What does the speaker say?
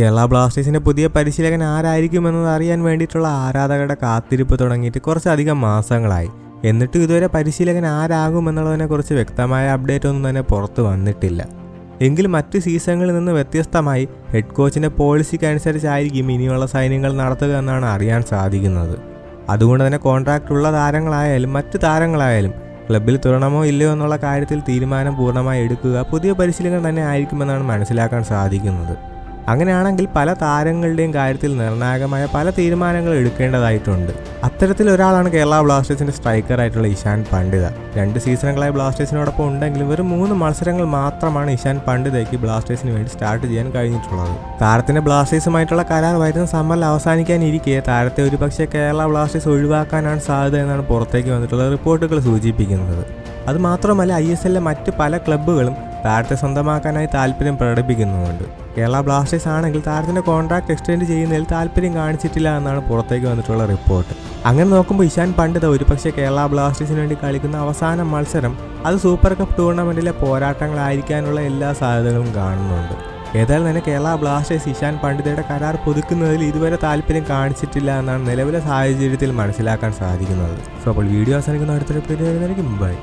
കേരള ബ്ലാസ്റ്റേഴ്സിന്റെ പുതിയ പരിശീലകൻ ആരായിരിക്കുമെന്നത് അറിയാൻ വേണ്ടിയിട്ടുള്ള ആരാധകരുടെ കാത്തിരിപ്പ് തുടങ്ങിയിട്ട് കുറച്ചധികം മാസങ്ങളായി. എന്നിട്ടും ഇതുവരെ പരിശീലകൻ ആരാകുമെന്നുള്ളതിനെക്കുറിച്ച് വ്യക്തമായ അപ്ഡേറ്റ് ഒന്നും തന്നെ പുറത്തു വന്നിട്ടില്ല. എങ്കിൽ മറ്റ് സീസണുകളിൽ നിന്ന് വ്യത്യസ്തമായി ഹെഡ് കോച്ചിന്റെ പോളിസിക്ക് അനുസരിച്ചായിരിക്കും ഇനിയുള്ള സൈന്യങ്ങൾ നടത്തുക എന്നാണ് അറിയാൻ സാധിക്കുന്നത്. അതുകൊണ്ട് തന്നെ കോൺട്രാക്റ്റ് ഉള്ള താരങ്ങളായാലും മറ്റ് താരങ്ങളായാലും ക്ലബിൽ തുടരണമോ ഇല്ലയോ എന്നുള്ള കാര്യത്തിൽ തീരുമാനം പൂർണമായി എടുക്കുക പുതിയ പരിശീലകൻ തന്നെ ആയിരിക്കുമെന്നാണ് മനസ്സിലാക്കാൻ സാധിക്കുന്നത്. അങ്ങനെയാണെങ്കിൽ പല താരങ്ങളുടെയും കാര്യത്തിൽ നിർണായകമായ പല തീരുമാനങ്ങൾ എടുക്കേണ്ടതായിട്ടുണ്ട്. അത്തരത്തിൽ ഒരാളാണ് കേരള ബ്ലാസ്റ്റേഴ്സിന്റെ സ്ട്രൈക്കർ ആയിട്ടുള്ള ഇഷാൻ പണ്ഡിത. രണ്ട് സീസണുകളായി ബ്ലാസ്റ്റേഴ്സിനോടൊപ്പം ഉണ്ടെങ്കിലും വെറും മൂന്ന് മത്സരങ്ങൾ മാത്രമാണ് ഇഷാൻ പണ്ഡിതയ്ക്ക് ബ്ലാസ്റ്റേഴ്സിന് വേണ്ടി സ്റ്റാർട്ട് ചെയ്യാൻ കഴിഞ്ഞിട്ടുള്ളത്. താരത്തിന്റെ ബ്ലാസ്റ്റേഴ്സുമായിട്ടുള്ള കരാർ വരുന്ന സമ്മറിൽ അവസാനിക്കാനിരിക്കെ താരത്തെ ഒരുപക്ഷെ കേരള ബ്ലാസ്റ്റേഴ്സ് ഒഴിവാക്കാനാണ് സാധ്യത എന്നാണ് പുറത്തേക്ക് വന്നിട്ടുള്ള റിപ്പോർട്ടുകൾ സൂചിപ്പിക്കുന്നത്. അതുമാത്രമല്ല ഐ എസ് എല്ലിലെ മറ്റ് പല ക്ലബ്ബുകളും താരത്തെ സ്വന്തമാക്കാനായി താല്പര്യം പ്രകടിപ്പിക്കുന്നുമുണ്ട്. കേരള ബ്ലാസ്റ്റേഴ്സ് ആണെങ്കിൽ താരത്തിന്റെ കോൺട്രാക്ട് എക്സ്റ്റെൻഡ് ചെയ്യുന്നതിൽ താല്പര്യം കാണിച്ചിട്ടില്ല എന്നാണ് പുറത്തേക്ക് വന്നിട്ടുള്ള റിപ്പോർട്ട്. അങ്ങനെ നോക്കുമ്പോൾ ഇഷാൻ പണ്ഡിത ഒരുപക്ഷെ കേരള ബ്ലാസ്റ്റേഴ്സിന് വേണ്ടി കളിക്കുന്ന അവസാന മത്സരം അത് സൂപ്പർ കപ്പ് ടൂർണമെന്റിലെ പോരാട്ടങ്ങളായിരിക്കാനുള്ള എല്ലാ സാധ്യതകളും കാണുന്നുണ്ട്. ഏതായാലും തന്നെ കേരള ബ്ലാസ്റ്റേഴ്സ് ഇഷാൻ പണ്ഡിതയുടെ കരാർ പുതുക്കുന്നതിൽ ഇതുവരെ താല്പര്യം കാണിച്ചിട്ടില്ല എന്നാണ് നിലവിലെ സാഹചര്യത്തിൽ മനസ്സിലാക്കാൻ സാധിക്കുന്നത്. സോ അപ്പോൾ വീഡിയോ അവസാനിക്കുന്ന അടുത്തൊരു ബൈ.